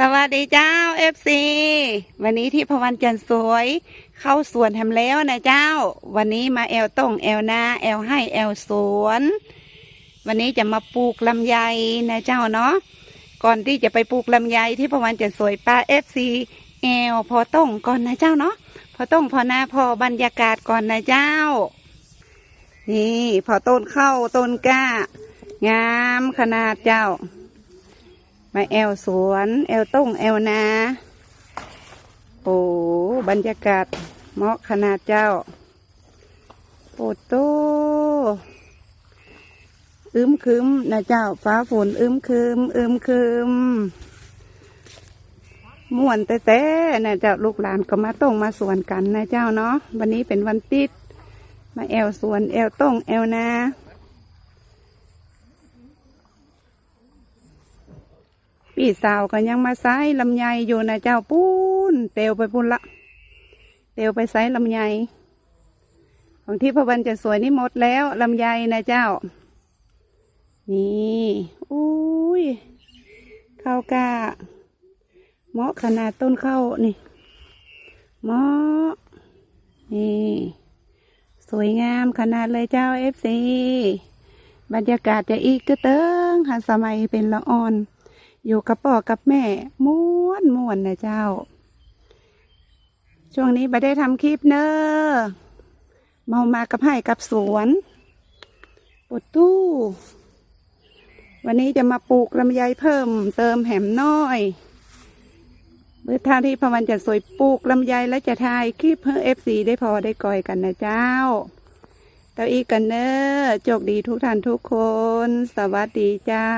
สวัสดีเจ้าเอฟซีวันนี้ที่พวันจันสวย เข้าสวนทำแล้วนะเจ้า วันนี้มาแอลต้งแอลนาแอลให้แอลสวน วันนี้จะมาปลูกลำไยนะเจ้าเนาะก่อนที่จะไปปลูกลำไยที่พวันจันสวยป้าเอฟซีแอลพอต้งก่อนนะเจ้าเนาะพอต้งพอนาพอบรรยากาศก่อนนะเจ้า นี่พอต้นเข้าต้นกล้างามขนาดเจ้า มาแอลสวน แอลต้งแอลนา โอ้บรรยากาศเหมาะขนาดเจ้า โอ้โตอึมครึมนะเจ้า ฟ้าฝนอึมครึมอึมครึมม่วนแต่แต่นะเจ้าลูกหลานก็มาต้งมาสวนกันนะเจ้าเนาะวันนี้เป็นวันติด มาแอลสวนแอลต้งแอลนา พี่สาวก็ยังมาไซลำไยอยู่นะเจ้าปูนเตวไปปุนละเตวไปไซลำไยของที่พระวันจะสวยนี่หมดแล้วลำไยนะเจ้า นี่อุ้ยข้าวกาเหมาะขนาดต้นข้าวนี่เหมาะนี่สวยงามขนาดเลยเจ้าเอฟซีบรรยากาศจะอีกกระเติงหันสมัยเป็นละอ่อน อยู่กับพ่อกับแม่ม้วนม้วนนะเจ้า ช่วงนี้ไม่ได้ทำคลิปเนอะเมามากับให้กับสวนปดตู้ วันนี้จะมาปลูกลำไยเพิ่ม เติมแหมน้อยเมื่อท่าที่พวันจะสวยปลูกลำไยและจะทายคลิปเพื่อเอฟซีได้พอได้ก่อยกันนะเจ้าเต้าอีกกันเนอะโชคดีทุกท่านทุกคน สวัสดีเจ้า